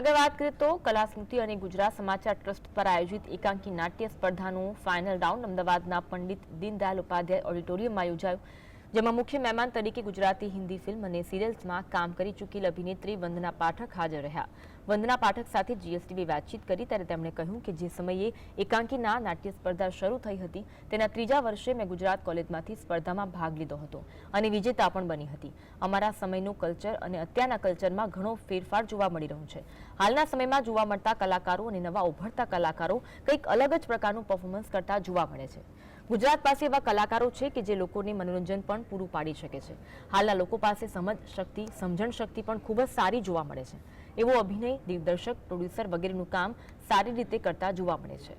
આગળ વાત કરીએ તો કલા સ્મૃતિ અને ગુજરાત સમાચાર ટ્રસ્ટ પર આયોજિત એકાંકી નાટ્ય સ્પર્ધાનું ફાઇનલ રાઉન્ડ અમદાવાદના પંડિત દીનદયાલ ઉપાધ્યાય ઓડિટોરિયમમાં યોજાયું. જેમાં મુખ્ય મહેમાન તરીકે ગુજરાતી હિન્દી ફિલ્મ અને સિરિયલ્સમાં કામ કરી ચૂકેલ અભિનેત્રી વંદના પાઠક હાજર રહ્યા. વંદના પાઠક સાથે જીએસટીવી વાતચીત કરી ત્યારે તેમણે કહ્યું કે જે સમયે એકાંકીના નાટ્ય સ્પર્ધા શરૂ થઈ હતી, તેના ત્રીજા વર્ષે મેં ગુજરાત કોલેજમાંથી સ્પર્ધામાં ભાગ લીધો હતો અને વિજેતા પણ બની હતી. અમારા સમયનું કલ્ચર અને અત્યારના કલ્ચરમાં ઘણો ફેરફાર જોવા મળી રહ્યો છે. હાલના સમયમાં જોવા મળતા કલાકારો અને નવા ઉભરતા કલાકારો કંઈક અલગ જ પ્રકારનું પરફોર્મન્સ કરતા જોવા મળે છે. ગુજરાત પાસે એવા કલાકારો છે કે જે લોકોને મનોરંજન પણ પૂરું પાડી શકે છે. હાલના લોકો પાસે સમજ શક્તિ, સમજણ શક્તિ પણ ખૂબ જ સારી જોવા મળે છે. એવો અભિનય દિગ્દર્શક, પ્રોડ્યુસર વગેરેનું કામ સારી રીતે કરતા જોવા મળે છે.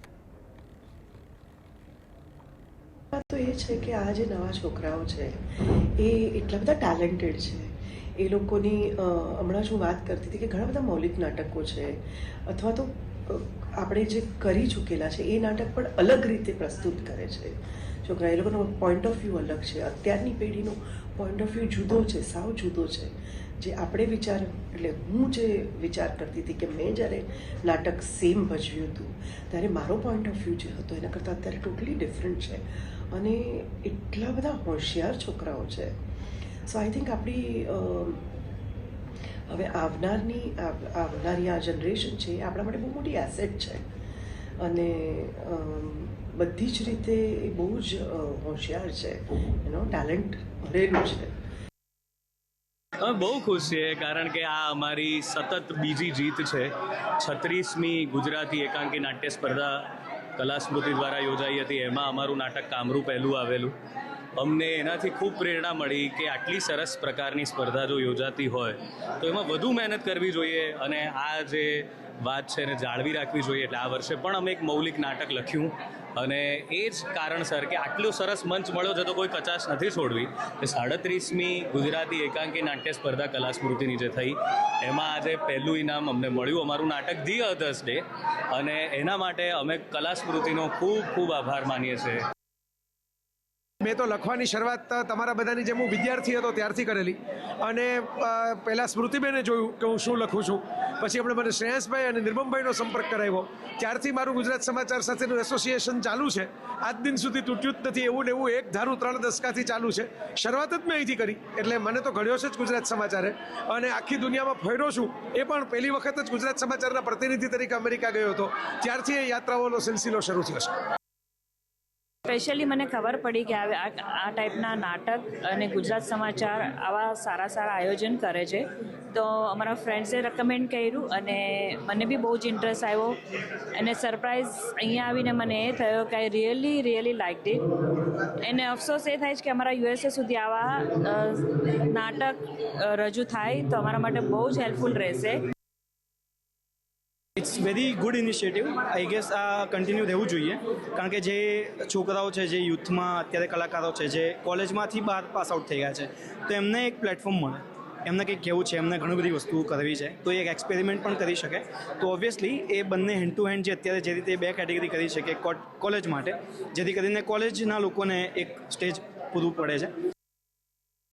તો એ છે કે આ જે નવા છોકરાઓ છે, એ એટલા બધા ટેલેન્ટેડ છે. એ લોકોની હમણાં જ હું વાત કરતી હતી કે ઘણા બધા મૌલિક નાટકો છે, અથવા તો આપણે જે કરી ચૂકેલા છે, એ નાટક પણ અલગ રીતે પ્રસ્તુત કરે છે. છોકરા એ લોકોનો પોઈન્ટ ઓફ વ્યૂ અલગ છે. અત્યારની પેઢીનો પોઈન્ટ ઓફ વ્યૂ જુદો છે, સાવ જુદો છે. જે આપણે વિચાર, એટલે હું જે વિચાર કરતી હતી કે મેં જ્યારે નાટક સેમ ભજવ્યું હતું, ત્યારે મારો પોઈન્ટ ઓફ વ્યૂ જે હતો, એના કરતાં અત્યારે ટોટલી ડિફરન્ટ છે. અને એટલા બધા હોશિયાર છોકરાઓ છે. સો આઈ થિંક આપણી હવે આવનારની, આવ- આવનારી આ જનરેશન છે, એ આપણા માટે બહુ મોટી એસેટ છે. અને બધી જ રીતે એ બહુ જ હોશિયાર છે. એનો ટેલેન્ટ ભરેલું છે. અમે બહુ ખુશ છીએ, કારણ કે આ અમારી સતત બીજી જીત છે. છત્રીસમી ગુજરાતી એકાંકી નાટ્ય સ્પર્ધા કલા સ્મૃતિ દ્વારા યોજાઈ હતી. એમાં અમારું નાટક કામરૂ પહેલું આવેલું. અમને એનાથી ખૂબ પ્રેરણા મળી કે આટલી સરસ પ્રકારની સ્પર્ધા જો યોજાતી હોય, તો એમાં વધુ મહેનત કરવી જોઈએ અને આ જે વાત છે એને જાળવી રાખવી જોઈએ. એટલે આ વર્ષે પણ અમે એક મૌલિક નાટક લખ્યું અને એ જ કારણસર કે આટલો સરસ મંચ મળ્યો છે તો કોઈ કચાશ નથી છોડવી. એ સાડત્રીસમી ગુજરાતી એકાંકી નાટ્ય સ્પર્ધા કલા સ્મૃતિની જે થઈ, એમાં આજે પહેલું ઇનામ અમને મળ્યું. અમારું નાટક ધી અધર્સ ડે અને એના માટે અમે કલા સ્મૃતિનો ખૂબ ખૂબ આભાર માનીએ છીએ. મેં તો લખવાની શરૂઆત તમારા બધાની જેમ હું વિદ્યાર્થી હતો ત્યારથી કરેલી. અને પહેલાં સ્મૃતિબેને જોયું કે હું શું લખું છું. પછી આપણે મને શ્રેયસભાઈ અને નિર્મમભાઈનો સંપર્ક કરાવ્યો. ત્યારથી મારું ગુજરાત સમાચાર સાથેનું એસોસિએશન ચાલુ છે. આજ દિન સુધી તૂટ્યું જ નથી. એવું ને એવું એક ધારું ત્રણ દસકાથી ચાલુ છે. શરૂઆત જ મેં અહીંથી કરી. એટલે મને તો ઘડ્યો છે જ ગુજરાત સમાચારે. અને આખી દુનિયામાં ફર્યો છું. એ પણ પહેલી વખત જ ગુજરાત સમાચારના પ્રતિનિધિ તરીકે અમેરિકા ગયો હતો. ત્યારથી એ યાત્રાઓનો સિલસિલો શરૂ થયો છે. સ્પેશિયલી મને ખબર પડી કે આ આ ટાઈપના નાટક અને ગુજરાત સમાચાર આવા સારા સારા આયોજન કરે છે. તો અમારા ફ્રેન્ડ્સે રેકમેન્ડ કર્યું અને મને બી બહુ જ ઇન્ટરેસ્ટ આવ્યો. અને સરપ્રાઈઝ અહીંયા આવીને મને એ થયો કે I really really like it એને અફસોસ એ થાય છે કે અમારા યુએસએ સુધી આવા નાટક રજૂ થાય તો અમારા માટે બહુ જ હેલ્પફુલ રહેશે. It's very good initiative I guess આ કન્ટિન્યુ રહેવું જોઈએ. કારણ કે જે છોકરાઓ છે, જે યુથમાં અત્યારે કલાકારો છે, જે કોલેજમાંથી બહાર પાસ આઉટ થઈ ગયા છે, તો એમને એક પ્લેટફોર્મ મળે. એમને કંઈક કહેવું છે, એમને ઘણી બધી વસ્તુઓ કરવી છે, તો એક એક્સપેરિમેન્ટ પણ કરી શકે. તો ઓબ્વિયસલી એ બંને હેન્ડ ટુ હેન્ડ જે અત્યારે જે રીતે બે કેટેગરી કરી શકે કોલેજ માટે, જેથી કરીને કોલેજના લોકોને એક સ્ટેજ પૂરું પડે છે.